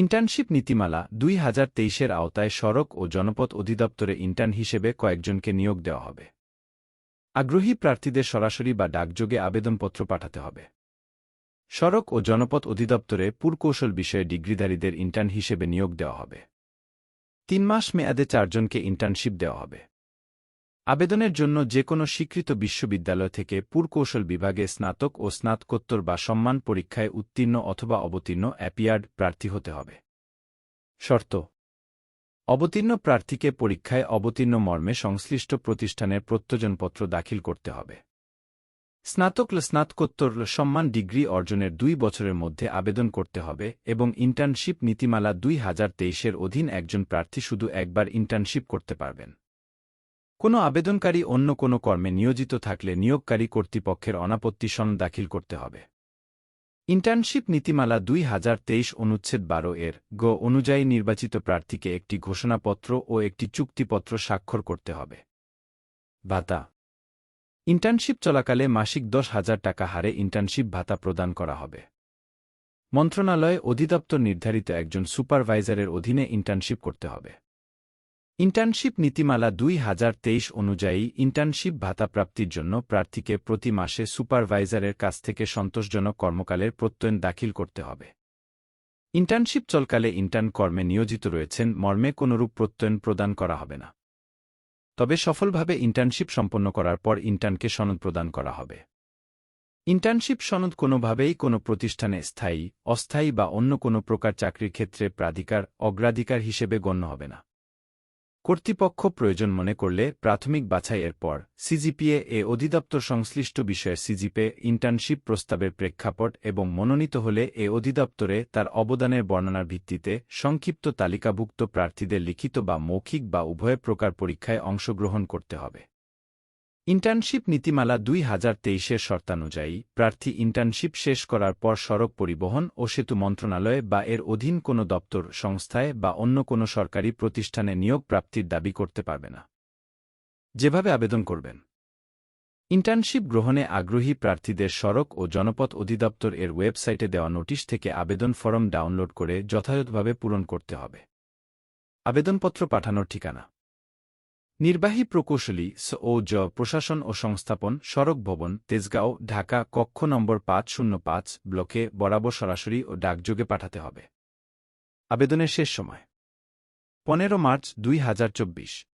Internship নীতিমালা দুই হাজার তেইশের আওতায় সড়ক ও জনপথ অধিদপ্তরে ইন্টার্ন হিসেবে কয়েকজনকে নিয়োগ দেওয়া হবে। আগ্রহী প্রার্থীদের সরাসরি বা ডাকযোগে আবেদনপত্র পাঠাতে হবে। সড়ক ও জনপথ অধিদপ্তরে পুরকৌশল বিষয়ে ডিগ্রিধারীদের ইন্টার্ন হিসেবে নিয়োগ দেওয়া হবে। তিন মাস মেয়াদে চারজনকে ইন্টার্নশিপ দেওয়া হবে। আবেদনের জন্য যে কোনো স্বীকৃত বিশ্ববিদ্যালয় থেকে পুরকৌশল বিভাগে স্নাতক ও স্নাতকোত্তর বা সম্মান পরীক্ষায় উত্তীর্ণ অথবা অবতীর্ণ অ্যাপিয়ার্ড প্রার্থী হতে হবে। শর্ত, অবতীর্ণ প্রার্থীকে পরীক্ষায় অবতীর্ণ মর্মে সংশ্লিষ্ট প্রতিষ্ঠানের প্রত্যয়নপত্র দাখিল করতে হবে। স্নাতক স্নাতকোত্তর সম্মান ডিগ্রি অর্জনের দুই বছরের মধ্যে আবেদন করতে হবে এবং ইন্টার্নশিপ নীতিমালা দুই হাজার তেইশের অধীন একজন প্রার্থী শুধু একবার ইন্টার্নশিপ করতে পারবেন। কোনো আবেদনকারী অন্য কোনো কর্মে নিয়োজিত থাকলে নিয়োগকারী কর্তৃপক্ষের অনাপত্তি সনদ দাখিল করতে হবে। ইন্টার্নশিপ নীতিমালা দুই হাজার তেইশ অনুচ্ছেদ বারো এর গ অনুযায়ী নির্বাচিত প্রার্থীকে একটি ঘোষণাপত্র ও একটি চুক্তিপত্র স্বাক্ষর করতে হবে। ভাতা। ইন্টার্নশিপ চলাকালে মাসিক দশ হাজার টাকা হারে ইন্টার্নশিপ ভাতা প্রদান করা হবে। মন্ত্রণালয়ে অধিদপ্তর নির্ধারিত একজন সুপারভাইজারের অধীনে ইন্টার্নশিপ করতে হবে। ইন্টার্নশিপ নীতিমালা দুই হাজার তেইশ অনুযায়ী ইন্টার্নশিপ ভাতা প্রাপ্তির জন্য প্রার্থীকে প্রতি মাসে সুপারভাইজারের কাছ থেকে সন্তোষজনক কর্মকালের প্রত্যয়ন দাখিল করতে হবে। ইন্টার্নশিপ চলকালে ইন্টার্ন কর্মে নিয়োজিত রয়েছেন, মর্মে কোনরূপ প্রত্যয়ন প্রদান করা হবে না। তবে সফলভাবে ইন্টার্নশিপ সম্পন্ন করার পর ইন্টার্নকে সনদ প্রদান করা হবে। ইন্টার্নশিপ সনদ কোনোভাবেই কোনো প্রতিষ্ঠানে স্থায়ী, অস্থায়ী বা অন্য কোনো প্রকার চাকরির ক্ষেত্রে প্রাধিকার, অগ্রাধিকার হিসেবে গণ্য হবে না। কর্তৃপক্ষ প্রয়োজন মনে করলে প্রাথমিক বাছাইয়ের পর সিজিপিএ এ অধিদপ্তর সংশ্লিষ্ট বিষয়ে সিজিপে ইন্টার্নশিপ প্রস্তাবের প্রেক্ষাপট এবং মনোনীত হলে এ অধিদপ্তরে তার অবদানের বর্ণনার ভিত্তিতে সংক্ষিপ্ত তালিকাভুক্ত প্রার্থীদের লিখিত বা মৌখিক বা উভয় প্রকার পরীক্ষায় অংশগ্রহণ করতে হবে। ইন্টার্নশিপ নীতিমালা দুই হাজার তেইশের শর্তানুযায়ী, প্রার্থী ইন্টার্নশিপ শেষ করার পর সড়ক পরিবহন ও সেতু মন্ত্রণালয়ে বা এর অধীন কোনো দপ্তর, সংস্থায় বা অন্য কোনো সরকারি প্রতিষ্ঠানে নিয়োগ প্রাপ্তির দাবি করতে পারবে না। যেভাবে আবেদন করবেন। ইন্টার্নশিপ গ্রহণে আগ্রহী প্রার্থীদের সড়ক ও জনপথ অধিদপ্তর এর ওয়েবসাইটে দেওয়া নোটিশ থেকে আবেদন ফরম ডাউনলোড করে যথাযথভাবে পূরণ করতে হবে। আবেদনপত্র পাঠানোর ঠিকানা। নির্বাহী প্রকৌশলী ও জ প্রশাসন ও সংস্থাপন সড়ক ভবন, তেজগাঁও, ঢাকা, কক্ষ নম্বর পাঁচ শূন্য পাঁচ, ব্লকে বরাবর সরাসরি ও ডাকযোগে পাঠাতে হবে। আবেদনের শেষ সময়। পনেরো মার্চ দুই হাজার চব্বিশ।